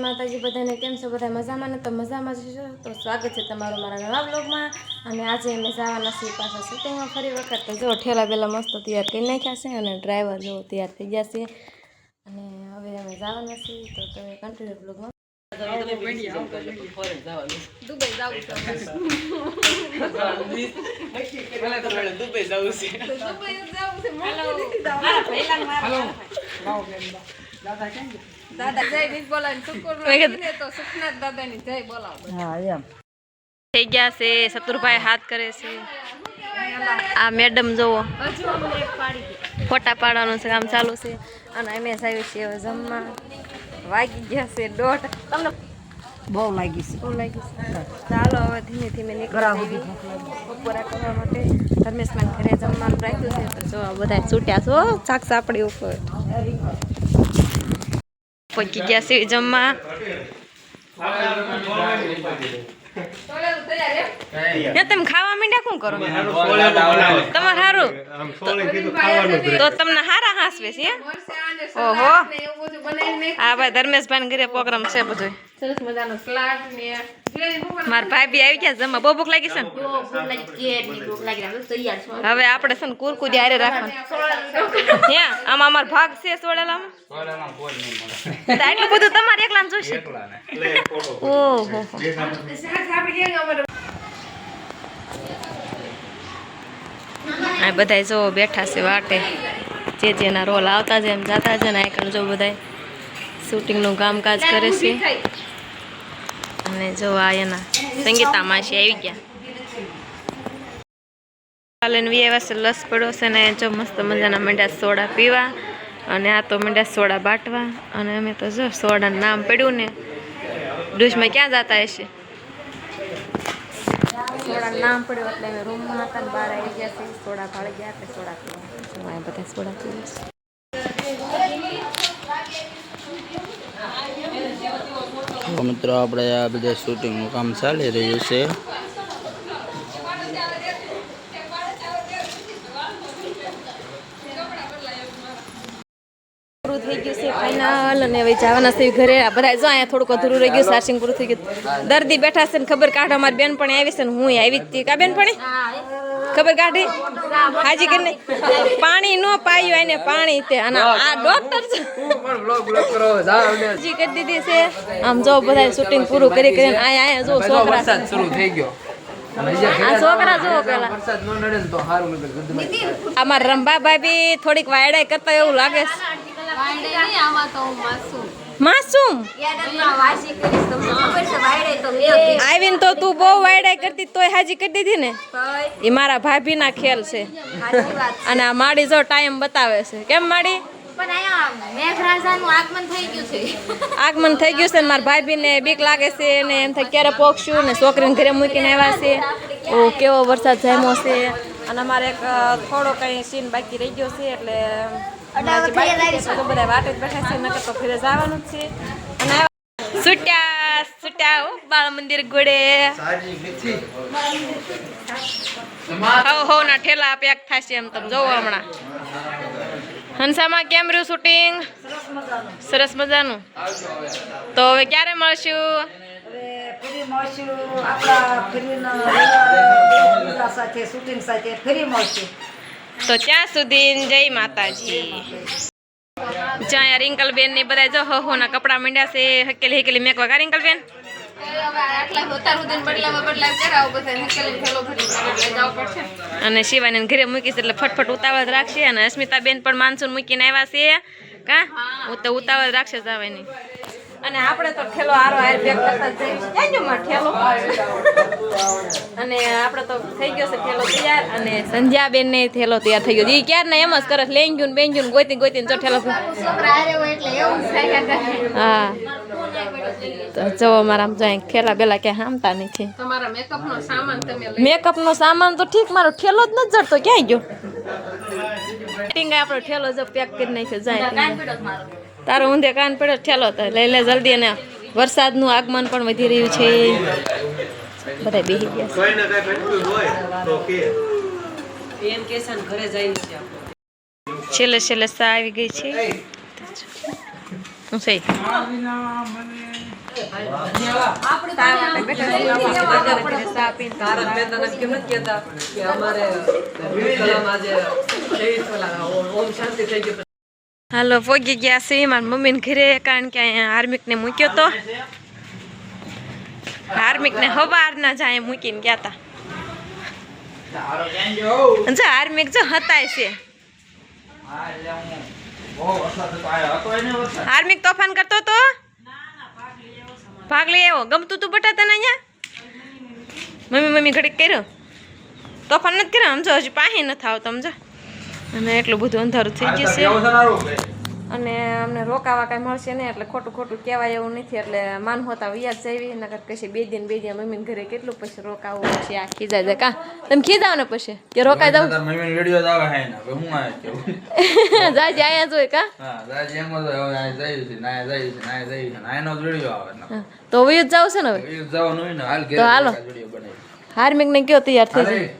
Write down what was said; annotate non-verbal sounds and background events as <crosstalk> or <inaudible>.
માતાજી બધાને કેમ છો? બધા મજામાં ને? તો મજામાં જ છો? તો સ્વાગત છે તમારું મારા નવા બ્લોગમાં અને આજે અમે જવાના છીએ પાછા શૂટિંગમાં ફરી વખત. તો જો ઠેલા પહેલાં મસ્ત તૈયાર કરી નાખ્યા છે અને ડ્રાઈવર જો તૈયાર થઈ ગયા છે. અને હવે અમે જવાના છીએ. તો તમે કન્ટિન્યુ બ્લોગમાં દુબઈ જાવું દાદા જય નહીં બોલાવે સુકુર તો સુખનાથ દાદાની જય બોલાવો થઈ ગયા છે શત્રુભાઈ હાથ કરે છે આ મેડમ જોવો ફોટા પાડવાનું છે કામ ચાલુ છે અને અમે આવી છીએ હવે જમવા વાગી ગયા છે દોઢ તમને બહુ લાગી છે બહુ લાગી છે ચાલો હવે ધીમે ધીમે નીકળી બપોરા કરવા માટે ધર્મેશમાં ઘરે જમવાનું રાખ્યું છે તો જો આ બધા છૂટ્યા છો શાક સાપડી ઉપર પહોંચી ગયા છે જમવા ને તમે ખાવા માંડ્યા શું કરો તમારે સારું તો તમને હારા હાસવે છે ઓહો. હા ભાઈ ધર્મેશભાઈ ઘરે પ્રોગ્રામ છે બધું સરસ મજાનો ને મારા બી આવી ગયા બહુ ભૂખ લાગી છે ને? હવે આપણે છે ને કુરકુરી આરે રાખવાનું. હે આમાં અમાર ભાગ છે સોળેલામાં? આટલું બધું તમારે એકલા જોઈશે? ઓહો. આ બધા જો બેઠા છે વાટે. જે જેના રોલ આવતા છે, એમ જતા છે ને આગળ જો બધા શૂટિંગનું કામકાજ કરે છે. અને જો આ એના સંગીતા માસી આવી ગયા. કાલે વી એવા છે લસ પડ્યો છે ને, જો મસ્ત મજાના મંડ્યા સોડા પીવા અને આ તો મંડ્યા સોડા બાટવા. અને અમે તો જો સોડાનું નામ પડ્યું ને ડુશમાં ક્યાં જતા હશે? સોડાનું નામ પડ્યું એટલે અમે રૂમમાં હતા ને બહાર આવી ગયા છે સોડા ભાળી ગયા એટલે સોડા પીવા. બધા સોડા પીવા મિત્રો આપણે આ બધા શૂટિંગનું કામ ચાલી રહ્યું છે પૂરું થઈ ગયું ફાઇનલ અને હવે જવાના છે ઘરે. બધા જો અહીંયા થોડુંક અધૂરું રહી ગયું સાર્સિંગ પૂરું થઈ ગયું. દર્દી બેઠા છે ને ખબર કાઢો અમારી બેન પણ આવી છે ને હું આવી જ કા બેન પણ ખબર કાઢી? હાજી કરીને પાણી નો પાયું એને પાણી તે. અને આ ડોક્ટર છે. હાજી કરી દીધી છે. આમ જો બધા શૂટિંગ પૂરું કરી કરીને આયા આયા જો છોકરા. શરૂ થઈ ગયો. જો અમાર રંભા ભાભી થોડીક વાયડાઈ કરતા એવું લાગે છે. માસૂમ. આવીને તો તું બહુ વાયડાઈ કરતી તોય હાજી કરી દીધી ને? એ મારા ભાભીના ખેલ છે. અને આ માડી જો ટાઈમ બતાવે છે. કેમ માડી? આગમન થઈ ગયું છે. મારા ભાભીને બીક લાગે છે ને એમ થાય ક્યારે પોકશું ને છોકરીને ઘરે મૂકીને આવ્યા છે. ઓ કેવો વરસાદ જામ્યો છે. અને અમારે એક થોડો કઈ સીન બાકી રહી ગયો છે એટલે બધા વાટે જ બેઠા છે નકર તો જવાનું જ છે. અને છૂટ્યા હો બાળ મંદિર ગોડે હવ હવ ના ઠેલા પેક થશે એમ તમે જોવો હમણાં. હંસામાં કેમ રહ્યું શૂટિંગ સરસ મજાનું. તો હવે ક્યારે મળશું? હવે ફરી મળશું આપણા સાથે શૂટિંગ સાથે ફરી મળશું. તો ત્યાં સુધી જય માતાજી. જ્યાં રિંકલ બેન ને બધા જો હો ના કપડા મીંડ્યા છે હકેલી હકેલી મેકવા કા રિંકલ બેન અને શિવાની ઘરે મૂકીશ એટલે ફટફટ ઉતાવળ જ રાખશે અને અસ્મિતા બેન પણ માનસૂન મૂકીને આવ્યા છે. કા? હું. તો ઉતાવળ રાખશે જવાની અને આપણે તો ઠેલો આરો હાર ભેગ કરતા જઈશું ગયો ઠેલો? <laughs> અને આપણે તો થઈ ગયો છે ઠેલો તૈયાર અને સંધ્યાબેન ને થેલો તૈયાર થઈ ગયો એ ક્યારના એમ જ કરે લેંગ્યું ગયું બેન ગયું ગોતી ગોતી જો ઠેલો. હા. જો મારા આમ જો ખેલા બેલા ક્યાં હામતા નથી. તમારા મેકઅપ નો સામાન તમે મેકઅપ નો સામાન તો ઠીક મારો ઠેલો જ નથી જડતો. ક્યાંય ગયો? આપણો ઠેલો જો પેક કરી નાખ્યો જાય તારો ઊંધે કાન પડ્યો ઠેલો તો. લઈ લે જલ્દી અને વરસાદનું આગમન પણ વધી રહ્યું છે. બધા બેસી ગયા છેલ્લે છેલ્લે સા આવી ગઈ છે. હું છે ચા માટે બેઠા છીએ. બજારે ઘરે ચા પીને તારક મહેતાના કેમ નથી કહેતા કે અમારે. ઓમ- ઓમ શાંતિ થઈ ગયું. હાલો, પોગી ગયા છે મારા મમ્મીને ઘરે, કારણ કે અહીંયા હાર્મિકને મૂક્યો તો. હાર્મિકને હવારના જાય મૂકીને ગયા હતા જો, હાર્મિક જો હતાય છે. હાર્મિક તોફાન કરતો તો ભાગ લઈ આવ્યો. ગમતું તું બટા તને અહીંયા? મમ્મી મમ્મી ઘડીક કર્યો. તોફાન નથી કર્યો સમજો હજી પાહી નથી આવતો સમજો અને એટલું બધું અંધારું થઈ ગયું છે અને અમને રોકાવા કાંઈ મળશે નહીં એટલે ખોટું ખોટું કહેવાય એવું નથી એટલે માન હોતા વ્યાજ જઈવી નકર કશે બે દિન બે દિન મમ્મીને ઘરે કેટલું પછી રોકાવું પછી આ ખીજાય જાય. કા તમે ખીજાવ ને પછી? કે રોકાઈ દઉં મમ્મીને વીડિયો આવે હે ને હવે હું આવે કેવું? જાય અહીંયા જોઈ કા? હા દાદી એમ જ હવે આ જઈ છે ના જઈ છે ના જઈ છે ના એનો વીડિયો આવે તો વ્યુજ જાવ છે ને હવે? એ જવાનું હોય ને હાલ તો હાલો. હાર્મિક ને કયો તૈયાર થઈ જાય?